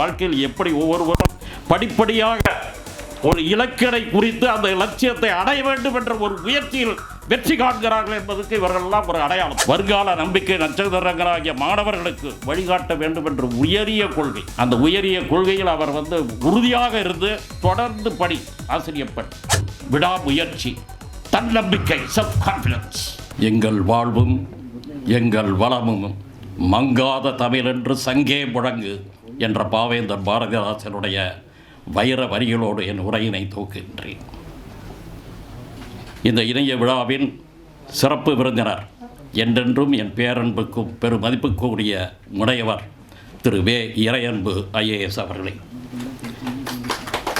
வாழ்க்கையில் எப்படி ஒவ்வொருவரும் படிப்படியாக ஒரு இலக்கினை குறித்து அந்த லட்சியத்தை அடைய வேண்டும் என்ற ஒரு முயற்சியில் வெற்றி காண்கிறார்கள் என்பதற்கு இவர்களெல்லாம் ஒரு அடையாளம். வருங்கால நம்பிக்கை நட்சத்திரங்களாகிய மாணவர்களுக்கு வழிகாட்ட வேண்டும் என்ற உயரிய கொள்கை. அந்த உயரிய கொள்கையில் அவர் வந்து உறுதியாக இருந்து தொடர்ந்து படி ஆசிரியர் பணி விடாமுயற்சி தன்னம்பிக்கை செல்ஃப் கான்ஃபிடன்ஸ் எங்கள் வாழ்வும் எங்கள் வளமும் மங்காத தமிழென்று சங்கே முழங்கு. என்ற பாவேந்தர் பாரதிதாசனுடைய வைர வரிகளோடு என் உரையினை தூக்குகின்றேன். இந்த இணைய விழாவின் சிறப்பு விருந்தினர் என்றென்றும் என் பேரன்புக்கும் பெருமதிப்புக்குரிய முனையவர் திரு வே. இறையன்பு ஐஏஎஸ் அவர்களே.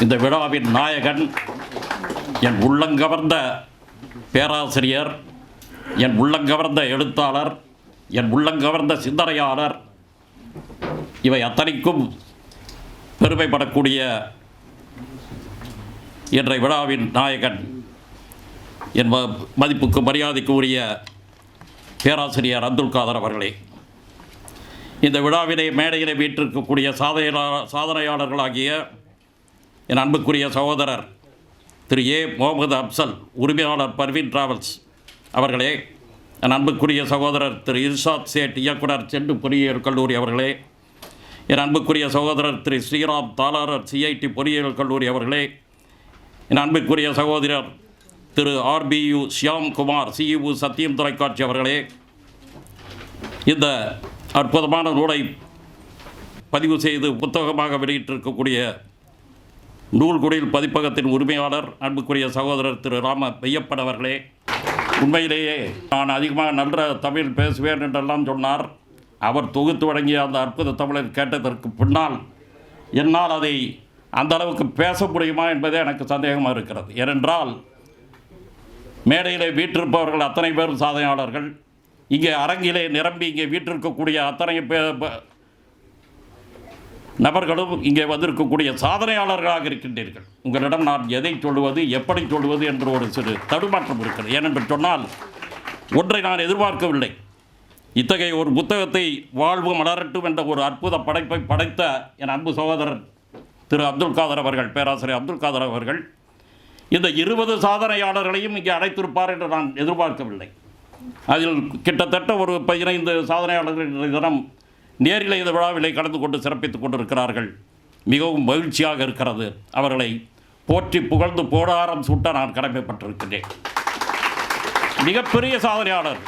இந்த விழாவின் நாயகன் என் உள்ளங்கவர்ந்த பேராசிரியர் என் உள்ளங்கவர்ந்த எழுத்தாளர் என் உள்ளங்கவர்ந்த சிந்தனையாளர் இவை அத்தனைக்கும் பெருமைப்படக்கூடிய இன்றைய விழாவின் நாயகன் என் மதிப்புக்கு மரியாதைக்கு உரிய பேராசிரியர் அப்துல் காதர் அவர்களே. இந்த விழாவினை மேடையினை வீற்றிருக்கக்கூடிய சாதனையாளர் சாதனையாளர்களாகிய என் அன்புக்குரிய சகோதரர் திரு ஏ. முகமது அப்சல் உரிமையாளர் பர்வீன் டிராவல்ஸ் அவர்களே என் அன்புக்குரிய சகோதரர் திரு இர்ஷாத் சேட் இயக்குனர் செண்டு பொறியியல் கல்லூரி அவர்களே என் அன்புக்குரிய சகோதரர் திரு ஸ்ரீராம் தாளாரர் சிஐடி பொறியியல் கல்லூரி அவர்களே என் அன்புக்குரிய சகோதரர் திரு ஆர்பியு ஷியாம் சிஇஓ சத்தியம் தொலைக்காட்சி அவர்களே இந்த அற்புதமான நூலை பதிவு செய்து புத்தகமாக வெளியிட்டிருக்கக்கூடிய நூல்குடில் பதிப்பகத்தின் உரிமையாளர் அன்புக்குரிய சகோதரர் திரு ராம பெய்யப்பன் அவர்களே உண்மையிலேயே நான் அதிகமாக நல்ல தமிழ் பேசுவேன் என்றெல்லாம் சொன்னார். அவர் தொகுத்து வழங்கிய அந்த அற்புத தமிழர் கேட்டதற்கு பின்னால் என்னால் அதை அந்த அளவுக்கு பேச முடியுமா என்பதே எனக்கு சந்தேகமாக இருக்கிறது. ஏனென்றால் மேடையிலே வீற்றிருப்பவர்கள் அத்தனை பேரும் சாதனையாளர்கள். இங்கே அரங்கிலே நிரம்பி இங்கே வீற்றிருக்கக்கூடிய அத்தனை பே நபர்களும் இங்கே வந்திருக்கக்கூடிய சாதனையாளர்களாக இருக்கின்றீர்கள். உங்களிடம் நான் எதை சொல்லுவது எப்படி சொல்லுவது என்று ஒரு சிறு தடுமாற்றம் இருக்கிறது. ஏனென்று சொன்னால் ஒன்றை நான் எதிர்பார்க்கவில்லை. இத்தகைய ஒரு புத்தகத்தை வாழ்வு மலரட்டும் என்ற ஒரு அற்புத படைப்பை படைத்த என் அன்பு சகோதரர் திரு அப்துல் காதர் அவர்கள் பேராசிரியர் அப்துல் காதர் அவர்கள் இந்த இருபது சாதனையாளர்களையும் இங்கே அழைத்திருப்பார் என்று நான் எதிர்பார்க்கவில்லை. அதில் கிட்டத்தட்ட ஒரு பதினைந்து சாதனையாளர்கள் தினம் நேரில் இந்த விழாவிலே கலந்து கொண்டு சிறப்பித்துக் கொண்டிருக்கிறார்கள். மிகவும் மகிழ்ச்சியாக இருக்கிறது. அவர்களை போற்றி புகழ்ந்து போடாரம் சூட்ட நான் கடமைப்பட்டிருக்கிறேன். மிகப்பெரிய சாதனையாளர்.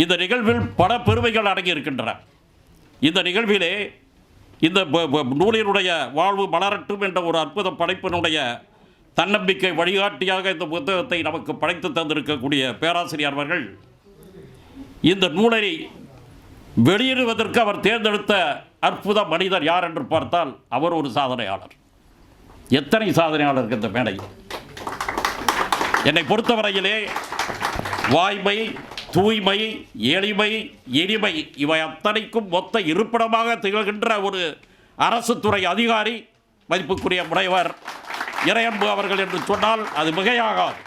இந்த நிகழ்வில் பல பெருமைகள் அடங்கி இருக்கின்றன இந்த நிகழ்விலே இந்த நூலினுடைய வாழ்வு மலரட்டும் என்ற ஒரு அற்புத படைப்பினுடைய தன்னம்பிக்கை வழிகாட்டியாக இந்த புத்தகத்தை நமக்கு படைத்து தந்திருக்கக்கூடிய பேராசிரியர் அவர்கள் இந்த நூலை வெளியிடுவதற்கு அவர் தேர்ந்தெடுத்த அற்புத மனிதர் யார் என்று பார்த்தால் அவர் ஒரு சாதனையாளர். எத்தனை சாதனையாளருக்கு இந்த மேடை? என்னை பொறுத்தவரையிலே வாய்மை தூய்மை எளிமை இனிமை இவை அத்தனைக்கும் மொத்த இருப்பிடமாக திகழ்கின்ற ஒரு அரசு துறை அதிகாரி மதிப்புக்குரிய முனைவர் இறையன்பு அவர்கள் என்று சொன்னால் அது மிகையாகாது.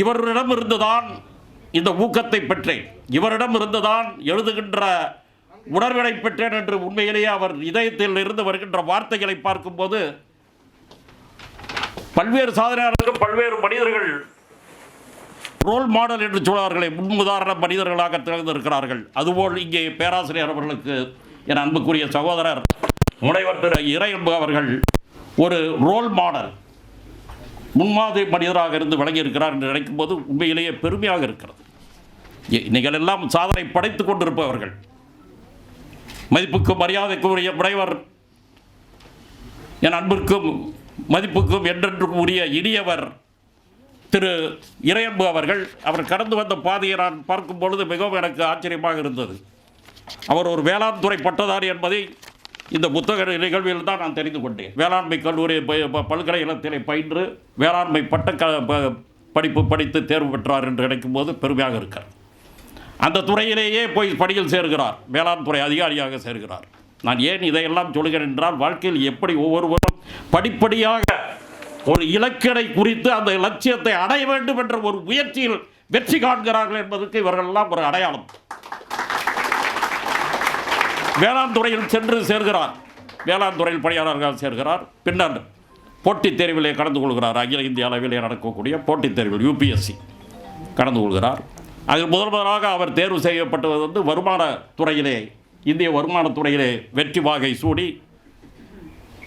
இவரிடம் இருந்துதான் இந்த ஊக்கத்தை பெற்றேன். இவரிடம் இருந்துதான் எழுதுகின்ற உணர்வினை பெற்றேன் என்று உண்மையிலேயே அவர் இதயத்தில் இருந்து வருகின்ற வார்த்தைகளை பார்க்கும்போது பல்வேறு சாதனையாளர்கள் பல்வேறு மனிதர்கள் ரோல் மாடல் என்று சொல்வார்களை முன்முதாரண மனிதர்களாக திறந்திருக்கிறார்கள் அதுபோல் இங்கே பேராசிரியர் அவர்களுக்கு என் அன்புக்குரிய சகோதரர் முனைவர் திரு இறையன்பு அவர்கள் ஒரு ரோல் மாடல் முன்மாதிரி மனிதராக இருந்து விளங்கியிருக்கிறார் என்று நினைக்கும் போது உண்மையிலேயே பெருமையாக இருக்கிறது. இ- நீங்கள் எல்லாம் சாதனை படைத்துக் கொண்டிருப்பவர்கள். மதிப்புக்கும் மரியாதைக்குரிய முனைவர் என் அன்பிற்கும் மதிப்புக்கும் என்றென்றும் உரிய இனியவர் திரு இறையன்பு அவர்கள் அவர் கடந்து வந்த பாதையை நான் பார்க்கும் பொழுது மிகவும் எனக்கு ஆச்சரியமாக இருந்தது. அவர் ஒரு வேளாண் துறை பட்டதாரி என்பதை இந்த புத்தக நிகழ்வில் தான் நான் தெரிந்து கொண்டேன். வேளாண்மை கல்லூரி ப- பல்கலைக்கழகத்திலே பயின்று வேளாண்மை பட்ட க ப- படிப்பு படித்து தேர்வு பெற்றார் என்று நினைக்கும் போது பெருமையாக இருக்கார். அந்த துறையிலேயே போய் பணியில் சேர்கிறார். வேளாண் துறை அதிகாரியாக சேர்கிறார். நான் ஏன் இதையெல்லாம் சொல்கிறேன் என்றால் வாழ்க்கையில் எப்படி ஒவ்வொருவரும் படிப்படியாக ஒரு இலக்கினை குறித்து அந்த இலட்சியத்தை அடைய வேண்டும் என்ற ஒரு முயற்சியில் வெற்றி காண்கிறார்கள் என்பதற்கு இவர்களெல்லாம் ஒரு அடையாளம். வேளாண் துறையில் சென்று சேர்கிறார். வேளாண் துறையில் பணியாளர்கள் சேர்கிறார். பின்னர் போட்டித் தேர்விலே கலந்து கொள்கிறார். அகில இந்திய அளவிலே நடக்கக்கூடிய போட்டித் தேர்வில் யூபிஎஸ்சி கடந்து கொள்கிறார். அதில் முதல் முதலாக அவர் தேர்வு செய்யப்பட்டது வந்து வருமான துறையிலே இந்திய வருமானத் துறையிலே வெற்றி வாகை சூடி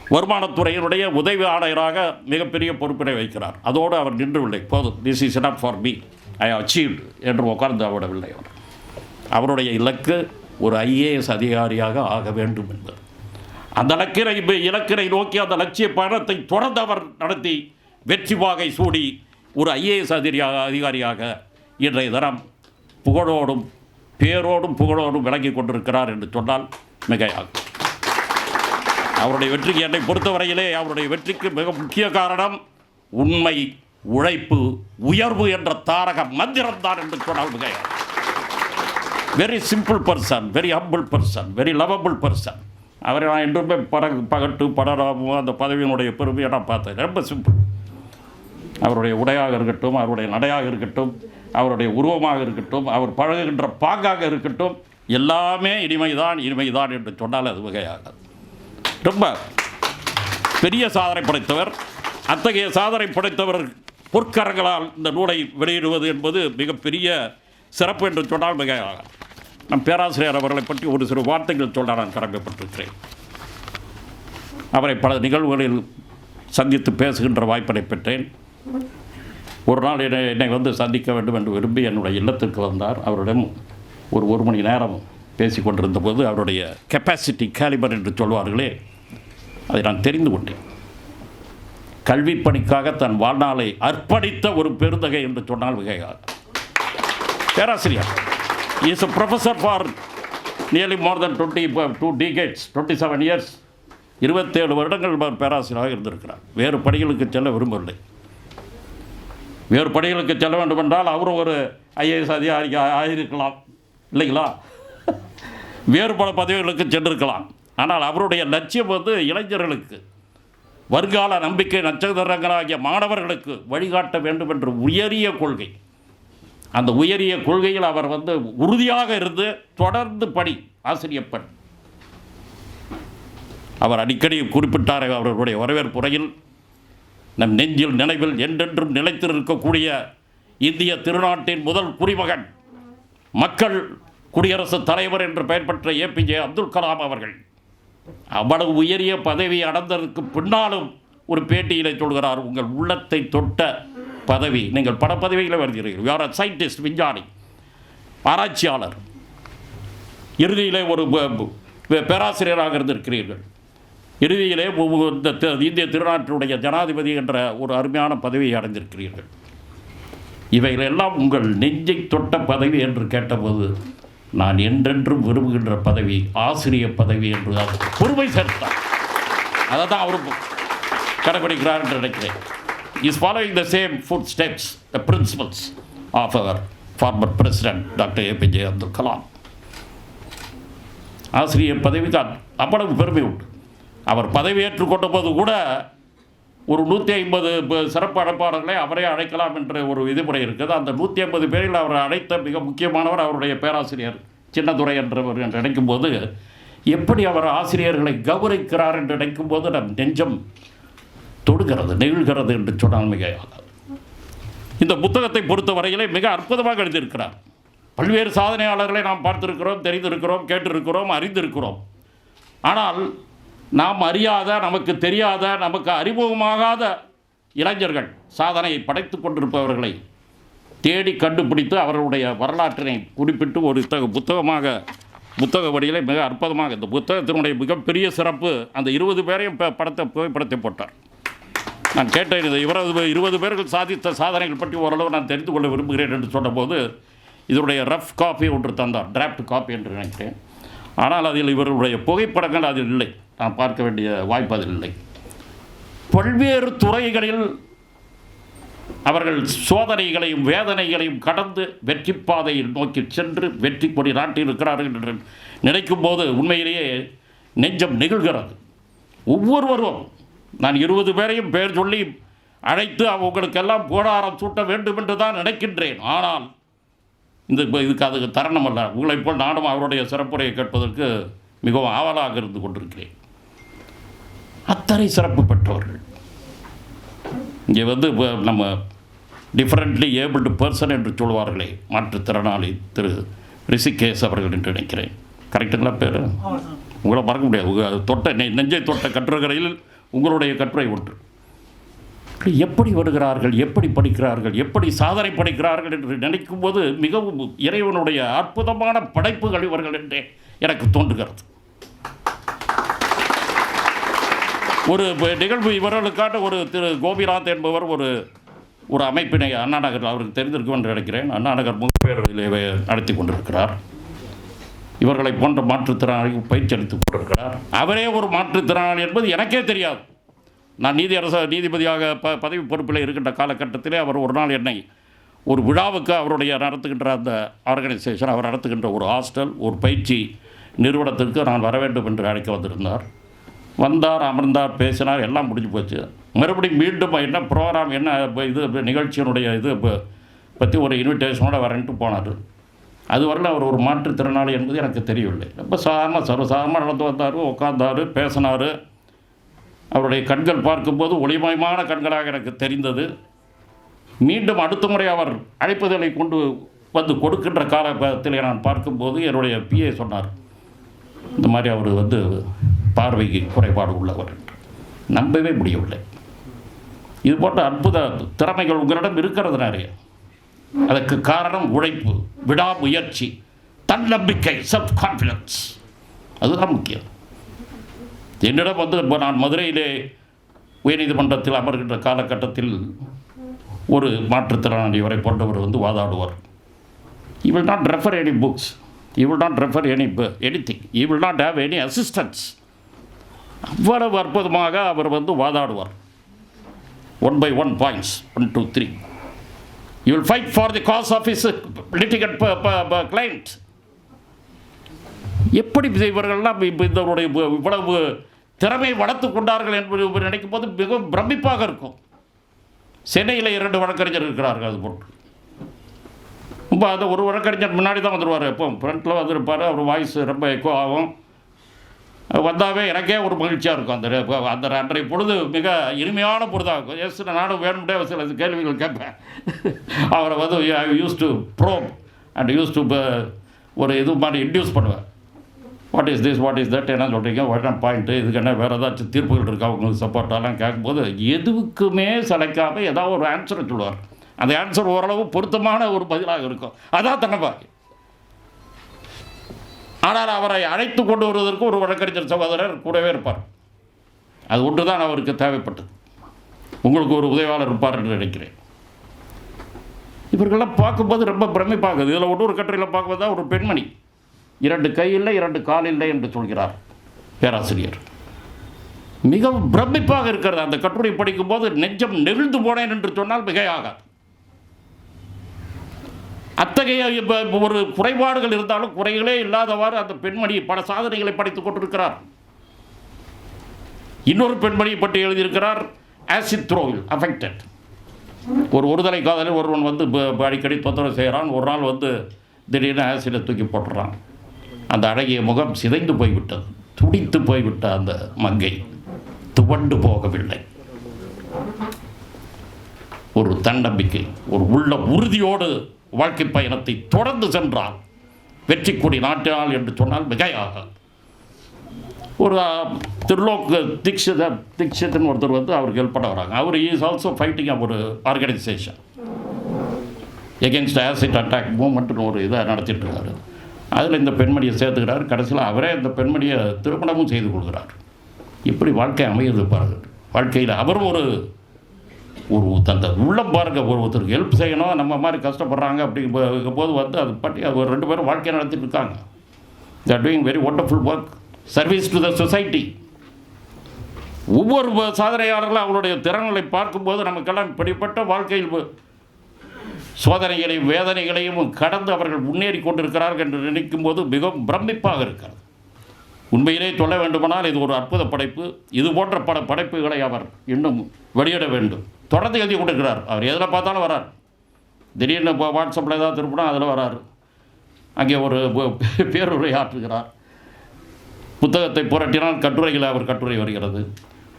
வருமானத்துறையினுடைய உதவி ஆணையராக மிகப்பெரிய பொறுப்பினை வைக்கிறார். அதோடு அவர் நின்றுவில்லை. போதும். This is not for me I achieved என்று உட்கார்ந்து விடவில்லை அவர். அவருடைய இலக்கு ஒரு ஐஏஎஸ் அதிகாரியாக ஆக வேண்டும் என்பது. அந்த இலக்கினை இலக்கினை நோக்கி அந்த லட்சிய பயணத்தை தொடர்ந்து அவர் நடத்தி வெற்றி வாகை சூடி ஒரு ஐஏஎஸ் அதிகாரியாக அதிகாரியாக இன்றைய தினம் புகழோடும் பேரோடும் புகழோடும் விளங்கி கொண்டிருக்கிறார் என்று சொன்னால் மிகையாகும். அவருடைய வெற்றிக்கு என்னை பொறுத்தவரையிலே அவருடைய வெற்றிக்கு மிக முக்கிய காரணம் உண்மை உழைப்பு உயர்வு என்ற தாரக மந்திரம் தான் என்று சொன்னால் மிகையாகும் very simple person very humble person very lovable person அவரை நான் என்றுமே பட பகட்டு படராமோ அந்த பதவியினுடைய பெருமையை நான் பார்த்தேன். ரொம்ப சிம்பிள் அவருடைய உடையாக இருக்கட்டும் அவருடைய நடையாக இருக்கட்டும் அவருடைய உருவமாக இருக்கட்டும் அவர் பழகுகின்ற பாங்காக இருக்கட்டும் எல்லாமே இனிமைதான் இனிமைதான் என்று சொன்னால் அது வகையாகாது ரொம்ப பெரிய சாதனை படைத்தவர். அத்தகைய சாதனை படைத்தவர் பொற்கரங்களால் இந்த நூலை வெளியிடுவது என்பது மிகப்பெரிய சிறப்பு என்று சொன்னால் மிக நம் பேராசிரியர் அவர்களை பற்றி ஒரு சில வார்த்தைகள் சொல்ல நான் கடமைப்பட்டிருக்கிறேன். அவரை பல நிகழ்வுகளில் சந்தித்து பேசுகின்ற வாய்ப்பினை பெற்றேன். ஒரு நாள் என்னை என்னை வந்து சந்திக்க வேண்டும் என்று விரும்பி என்னுடைய இல்லத்திற்கு வந்தார். அவரிடம் ஒரு ஒரு மணி நேரம் பேசி கொண்டிருந்த போது அவருடைய கெப்பாசிட்டி கேலிபர் என்று சொல்வார்களே அதை நான் தெரிந்து கொண்டேன். கல்வி பணிக்காக தன் வாழ்நாளை அர்ப்பணித்த ஒரு பெருந்தகை என்று சொன்னால் மிகையாது. பேராசிரியர் is a professor for nearly more than twenty two decades twenty seven years இருபத்தேழு வருடங்கள் பேராசிரியராக இருந்திருக்கிறார். வேறு பணிகளுக்கு செல்ல விரும்பவில்லை. வேறு பணிகளுக்கு செல்ல வேண்டும் என்றால் அவரும் ஒரு ஐஏஎஸ் அதிகாரி ஆகியிருக்கலாம் இல்லைங்களா? வேறு பல பதவிகளுக்கு சென்றிருக்கலாம். ஆனால் அவருடைய லட்சியம் வந்து இளைஞர்களுக்கு. வருங்கால நம்பிக்கை நட்சத்திரங்களாகிய மாணவர்களுக்கு வழிகாட்ட வேண்டும் என்ற உயரிய கொள்கை. அந்த உயரிய கொள்கையில் அவர் வந்து உறுதியாக இருந்து தொடர்ந்து பணி ஆசிரியர் பணி அவர் அடிக்கடி குறிப்பிட்டார் அவர்களுடைய வரவேற்புரையில் நம் நெஞ்சில் நினைவில் என்றென்றும் நிலைத்திருக்கக்கூடிய இந்திய திருநாட்டின் முதல் குடிமகன் மக்கள் குடியரசுத் தலைவர் என்று பெயர் பெற்ற ஏபிஜே அப்துல் கலாம் அவர்கள் அவ்வளவு உயரிய பதவி அடைந்ததற்கு பின்னாலும் ஒரு பேட்டியிலே சொல்கிறார் உங்கள் உள்ளத்தை தொட்ட பதவி. நீங்கள் பல பதவிகளை வருகிறீர்கள். யார் சயின்டிஸ்ட் விஞ்ஞானி ஆராய்ச்சியாளர். இறுதியிலே ஒரு பேராசிரியராக இருந்திருக்கிறீர்கள். இறுதியிலே ஒவ்வொரு இந்த இந்திய திருநாட்டினுடைய ஜனாதிபதி என்ற ஒரு அருமையான பதவியை அடைந்திருக்கிறீர்கள். இவைகளெல்லாம் உங்கள் நெஞ்சை தொட்ட பதவி என்று கேட்டபோது நான் என்றென்றும் விரும்புகின்ற பதவி ஆசிரிய பதவி என்று பொறுமை சேர்த்தார் அதை தான் அவர் கடைபிடிக்கிறார் என்று நினைக்கிறேன். Is following the same footsteps the principles of our former president doctor APJ Abdul Kalam ஆசிரியர் பதவிதான் அவ்வளவு பெருமை உண்டு. அவர் பதவியேற்றுக் கொண்ட போது கூட ஒரு நூற்றி ஐம்பது சிறப்பு அழைப்பாளர்களை அவரே அழைக்கலாம் என்ற ஒரு விதிமுறை இருக்குது. அந்த நூற்றி ஐம்பது பேரில் அவரை அழைத்த மிக முக்கியமானவர் அவருடைய பேராசிரியர் சின்னதுரை என்றவர் என்று நினைக்கும்போது எப்படி அவர் ஆசிரியர்களை கௌரவிக்கிறார் என்று நினைக்கும்போது நம் நெஞ்சம் தொடுகிறது நெகிழ்கிறது என்று சொன்னால் மிக இந்த புத்தகத்தை பொறுத்த வரையிலே மிக அற்புதமாக எழுதியிருக்கிறார். பல்வேறு சாதனையாளர்களை நாம் பார்த்திருக்கிறோம் தெரிந்திருக்கிறோம் கேட்டிருக்கிறோம் அறிந்திருக்கிறோம். ஆனால் நாம் அறியாத நமக்கு தெரியாத நமக்கு அறிமுகமாகாத இளைஞர்கள் சாதனையை படைத்து கொண்டிருப்பவர்களை தேடி கண்டுபிடித்து அவர்களுடைய வரலாற்றினை குறிப்பிட்டு ஒரு இத்தகைய புத்தகமாக புத்தக வடியிலே மிக அற்புதமாக இந்த புத்தகத்தினுடைய மிகப்பெரிய சிறப்பு அந்த இருபது பேரையும் படத்தை புகைப்படத்தை போட்டார். நான் கேட்டேன் இது இவரது இருபது பேர்கள் சாதித்த சாதனைகள் பற்றி ஓரளவு நான் தெரிந்து கொள்ள விரும்புகிறேன் என்று சொன்னபோது இதனுடைய ரஃப் காப்பி ஒன்று தந்தார் டிராஃப்ட் காப்பி என்று நினைக்கிறேன். ஆனால் அதில் இவருடைய புகைப்படங்கள் அதில் இல்லை. நான் பார்க்க வேண்டிய வாய்ப்பு அதில் இல்லை. பல்வேறு துறைகளில் அவர்கள் சோதனைகளையும் வேதனைகளையும் கடந்து வெற்றி பாதையில் நோக்கி சென்று வெற்றி கொடி நாட்டில் இருக்கிறார்கள் என்று நினைக்கும் போது உண்மையிலேயே நெஞ்சம் நெகிழ்கிறது. ஒவ்வொருவரும் நான் இருபது பேரையும் பெயர் சொல்லி அழைத்து அவங்களுக்கெல்லாம் கோடாரம் சூட்ட வேண்டும் என்று தான் நினைக்கின்றேன். ஆனால் இந்த இதுக்கு அதுக்கு தருணம் அல்ல. உங்களைப் போல் நானும் அவருடைய சிறப்புரையை கேட்பதற்கு மிகவும் ஆவலாக இருந்து கொண்டிருக்கிறேன். அத்தனை சிறப்பு பெற்றவர்கள் இங்கே வந்து நம்ம டிஃப்ரெண்ட்லி ஏபிள்டு பர்சன் என்று சொல்வார்களே மாற்றுத்திறனாளி திரு ரிஷிகேஷ் அவர்கள் என்று நினைக்கிறேன். கரெக்டுங்களா பேர்? உங்களை மறக்க முடியாது. உங்கள் தொட்ட நெ- நெஞ்சை தொட்ட கட்டுரைகளில் உங்களுடைய கட்டுரை ஒன்று. எப்படி வருகிறார்கள் எப்படி படிக்கிறார்கள் எப்படி சாதனை படிக்கிறார்கள் என்று நினைக்கும் போது மிகவும் இறைவனுடைய அற்புதமான படைப்புகள் இவர்கள் என்றே எனக்கு தோன்றுகிறது. ஒரு நிகழ்வு இவர்களுக்கான ஒரு திரு கோபிநாத் என்பவர் ஒரு ஒரு அமைப்பினை அண்ணா நகர் அவருக்கு தெரிந்திருக்கும் என்று நினைக்கிறேன். அண்ணா நகர் முகப்பேரவையிலே நடத்தி கொண்டிருக்கிறார். இவர்களை போன்ற மாற்றுத்திறனாளிகள் பயிற்சி அளித்துக் கொண்டிருக்கிறார். அவரே ஒரு மாற்றுத்திறனாளி என்பது எனக்கே தெரியாது. நான் நீதி அரச நீதிபதியாக ப பதவி பொறுப்பில் இருக்கின்ற காலகட்டத்திலே அவர் ஒரு நாள் என்னை ஒரு விழாவுக்கு அவருடைய நடத்துகின்ற அந்த ஆர்கனைசேஷன் அவர் நடத்துகின்ற ஒரு ஹாஸ்டல் ஒரு பயிற்சி நிறுவனத்திற்கு நான் வர வேண்டும் என்று அழைக்க வந்திருந்தார். வந்தார் அமர்ந்தார் பேசினார் எல்லாம் முடிஞ்சு போச்சு. மறுபடியும் மீண்டும் என்ன ப்ரோக்ராம் என்ன இது நிகழ்ச்சியினுடைய இது இப்போ பற்றி ஒரு இன்விடேஷனோடு வரேன்ட்டு போனார். அதுவரையில் அவர் ஒரு மாற்றுத்திறனாளி என்பது எனக்கு தெரியவில்லை. ரொம்ப சாதாரண சர்வசாதாரணமாக நடந்து வந்தார் உட்கார்ந்தார் பேசினார். அவருடைய கண்கள் பார்க்கும்போது ஒளிமயமான கண்களாக எனக்கு தெரிந்தது. மீண்டும் அடுத்த முறை அவர் அழைப்புதலை கொண்டு வந்து கொடுக்கின்ற காலத்தில் நான் பார்க்கும்போது என்னுடைய பிஏ சொன்னார். இந்த மாதிரி அவர் வந்து பார்வைக்கு குறைபாடு உள்ளவர் என்று. நம்பவே முடியவில்லை. இது போன்ற அற்புத திறமைகள் உங்களிடம் இருக்கிறது நிறைய. அதற்கு காரணம் உழைப்பு விடாமுயற்சி தன்னம்பிக்கை செல்ஃப் கான்ஃபிடன்ஸ் அதுதான் முக்கியம். என்னிடம் வந்து இப்போ நான் மதுரையிலே உயர்நீதிமன்றத்தில் அமர்கின்ற காலகட்டத்தில் ஒரு மாற்றுத்திறனாளி வரை போன்றவர் வந்து வாதாடுவார். He'll not refer any books he'll not refer any refer any he'll not he any assistance அவ்வளவு அற்புதமாக அவர் வந்து வாதாடுவார். One by one points one two three you will fight for the cause of his litigant client எப்படி இவர்கள்லாம் இப்போ இதனுடைய இவ்வளவு திறமை வளர்த்து கொண்டார்கள் என்பது நினைக்கும் போது மிகவும் பிரமிப்பாக இருக்கும். சென்னையில் இரண்டு வழக்கறிஞர் இருக்கிறார்கள் அது போன்று. ரொம்ப அது ஒரு வழக்கறிஞர் முன்னாடி தான் வந்துடுவார் எப்போ ஃப்ரண்ட்டில் வந்துருப்பார். அவர் வாய்ஸ் ரொம்ப எக்கோ ஆகும். வந்தாவே எனக்கே ஒரு மகிழ்ச்சியாக இருக்கும் அந்த அந்த அன்றைய பொழுது மிக இனிமையான பொழுதாக இருக்கும். எஸ் நானும் வேணும்டே சில கேள்விகள் கேட்பேன். அவரை வந்து use to prom and use to ஒரு இது மாதிரி இன்டியூஸ் பண்ணுவேன். What is this what is that என்ன சொல்கிறீங்க வாட் பாயிண்ட்டு இதுக்கு என்ன வேறு ஏதாச்சும் தீர்ப்புகள் இருக்கா? உங்களுக்கு சப்போர்ட்டாலாம் கேட்கும்போது எதுக்குமே சளைக்காமல் ஏதாவது ஒரு ஆன்சரை சொல்லுவார். அந்த ஆன்சர் ஓரளவு பொருத்தமான ஒரு பதிலாக இருக்கும். அதான் தன்னபாக்கி. ஆனால் அவரை அழைத்து கொண்டு வருவதற்கு ஒரு வழக்கறிஞர் சகோதரர் கூடவே இருப்பார். அது ஒன்று தான் அவருக்கு தேவைப்பட்டது. உங்களுக்கு ஒரு உதவியாளர் இருப்பார் என்று நினைக்கிறேன். இவர்களெல்லாம் பார்க்கும்போது ரொம்ப பிரமிப்பாகுது. இதில் ஒன்று ஒரு கட்டுரையில் பார்க்கும்போது தான் ஒரு பெண்மணி இரண்டு கை இல்லை இரண்டு கால் இல்லை என்று சொல்கிறார் பேராசிரியர். மிகவும் பிரமிப்பாக இருக்கிறது. அந்த கட்டுரை படிக்கும்போது நெஞ்சம் நெகிழ்ந்து போனேன் என்று சொன்னால் மிகையாகாது. அத்தகைய ஒரு குறைபாடுகள் இருந்தாலும் குறைகளே இல்லாதவாறு அந்த பெண்மணி பல சாதனைகளை படைத்துக் கொண்டிருக்கிறார். இன்னொரு பெண்மணியை பற்றி எழுதியிருக்கிறார் ஆசிட் த்ரோவில் அஃபெக்டட் ஒரு ஒருதலை காதலில் ஒருவன் வந்து அடிக்கடி தொந்தரவு செய்கிறான். ஒரு நாள் வந்து திடீர்னு ஆசிடை தூக்கி போட்டுறான். அந்த அழகிய முகம் சிதைந்து போய்விட்டது. துடித்து போய்விட்ட அந்த மங்கை துவண்டு போகவில்லை. ஒரு தன்னம்பிக்கை ஒரு உள்ள உறுதியோடு வாழ்க்கை பயணத்தை தொடர்ந்து சென்றால் வெற்றி கொடி நாட்டினால் என்று சொன்னால் மிகையாக. ஒரு திருலோக் தீக்ஷித தீக்ஷித்னு ஒருத்தர் வந்து அவருக்கு ஹெல்ப் பண்ண வராங்க. அவர் இஸ் ஆல்சோ ஃபைட்டிங் ஒரு ஆர்கனைசேஷன் எகென்ஸ்ட் ஆசிட் அட்டாக் மூமெண்ட்னு ஒரு இதை நடத்திட்டுருக்காரு. அதில் இந்த பெண்மணியை சேர்த்துக்கிறார். கடைசியில் அவரே இந்த பெண்மணியை திருமணமும் செய்து கொள்கிறார். இப்படி வாழ்க்கை அமையுது பாருங்கள் வாழ்க்கையில் அவரும் ஒரு ஒரு தந்த உள்ளம் பாருங்க ஒரு ஒருத்தருக்கு ஹெல்ப் செய்யணும் நம்ம மாதிரி கஷ்டப்படுறாங்க அப்படிங்கும் போது வந்து அது பற்றி ஒரு ரெண்டு பேரும் வாழ்க்கையை நடத்திட்டு இருக்காங்க. They're doing very wonderful work service to the society ஒவ்வொரு சாதனையாளர்களும் அவருடைய திறன்களை பார்க்கும்போது நமக்கெல்லாம் இப்படிப்பட்ட வாழ்க்கையில் சோதனைகளையும் வேதனைகளையும் கடந்து அவர்கள் முன்னேறி கொண்டிருக்கிறார்கள் என்று நினைக்கும் போது மிகவும் பிரமிப்பாக இருக்கிறது. உண்மையிலே சொல்ல வேண்டுமானால் இது ஒரு அற்புத படைப்பு. இது போன்ற பல படைப்புகளை அவர் இன்னும் வெளியிட வேண்டும். தொடர்ந்து எழுதி கொண்டிருக்கிறார். அவர் எதில் பார்த்தாலும் வரார். திடீர்னு இப்போ வாட்ஸ்அப்பில் ஏதாவது திருப்பினா அதில் வரார். அங்கே ஒரு ப- பேருரை ஆற்றுகிறார். புத்தகத்தை புரட்டினால் கட்டுரையில் அவர் கட்டுரை வருகிறது.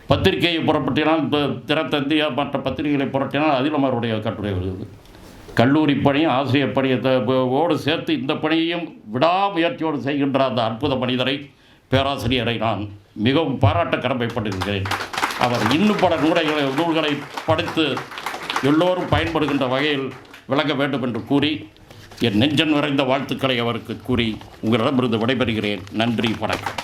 பத்திரிகையை புறப்பட்டினால் இப்போ தினத்தந்தி மற்ற பத்திரிகைகளை புரட்டினால் அதிலும் அவருடைய கட்டுரை வருகிறது. கல்லூரி பணி ஆசிரியர் பணியை ஓடு சேர்த்து இந்த பணியையும் விடாமுயற்சியோடு செய்கின்ற அந்த அற்புத மனிதரை பேராசிரியரை நான் மிகவும் பாராட்ட கடமைப்பட்டிருக்கிறேன். அவர் இன்னும் பல நூலைகளை நூல்களை படித்து எல்லோரும் பயன்படுகின்ற வகையில் விளங்க வேண்டும் என்று கூறி என் நெஞ்சன் நிறைந்த வாழ்த்துக்களை அவருக்கு கூறி உங்களிடமிருந்து விடைபெறுகிறேன். நன்றி வணக்கம்.